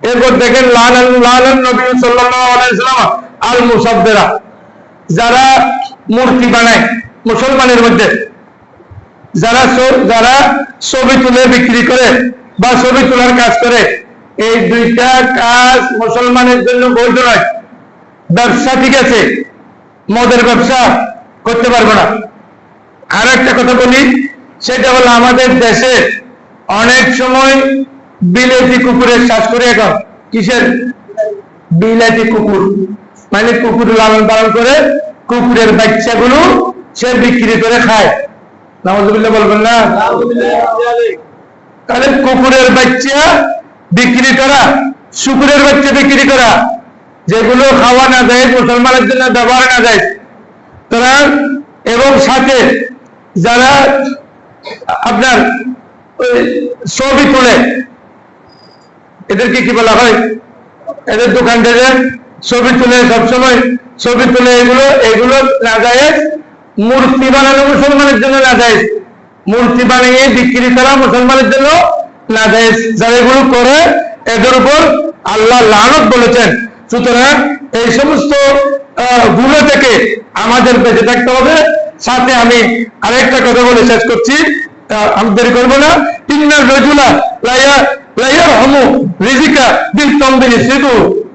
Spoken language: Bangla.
এরপর দেখেন লালান লালান নবী সাল্লাম আল মুসাদ্দিরা যারা মূর্তি বানায় মুসলমানের মধ্যে, যারা যারা ছবি তুলে বিক্রি করে বা ছবি তোলার কাজ করে, এই দুইটা কাজ মুসলমানের জন্য বৈধ নয়। ব্যবসা ঠিক আছে, মদের ব্যবসা করতে পারব না। আর একটা কথা বলি, সেটা হলো আমাদের দেশে অনেক সময় বিলেতি কুকুরের শ্বাস করে এখন কিসের? বিলাতি কুকুর। মানে কুকুর লালন পালন করে কুকুরের বাচ্চাগুলো সে বিক্রি করে খায়। নামাজুবিল্লাহ বলবেন না? তাহলে কুকুরের বাচ্চা বিক্রি করা, শুকুরের বাচ্চা বিক্রি করা, যেগুলো খাওয়া না যায়, মুসলমানের জন্য ব্যবহার না যায়, তারা এবং সাথে যারা আপনার ছবি তুলে এদেরকে কি বলা হয়? এদের দোকান থেকে ছবি তুলে সবসময় ছবি তুলে এগুলো এগুলো না যায়, মূর্তি বানানো মুসলমানের জন্য না যায়। মূর্তি বানিয়ে বিক্রি করা মুসলমানের জন্য না যায়। যারা এগুলো করে, এদের উপর আল্লাহ লানত বলেছেন। সুতরাং এই সমস্তগুলো থেকে আমাদের বেঁচে থাকতে হবে। সাথে আমি আরেকটা কথা বলে শেষ করছি। আমি দেরি করব না। তিন রজুলা লাইয়া la yarhamu rizika bil tamdil situ.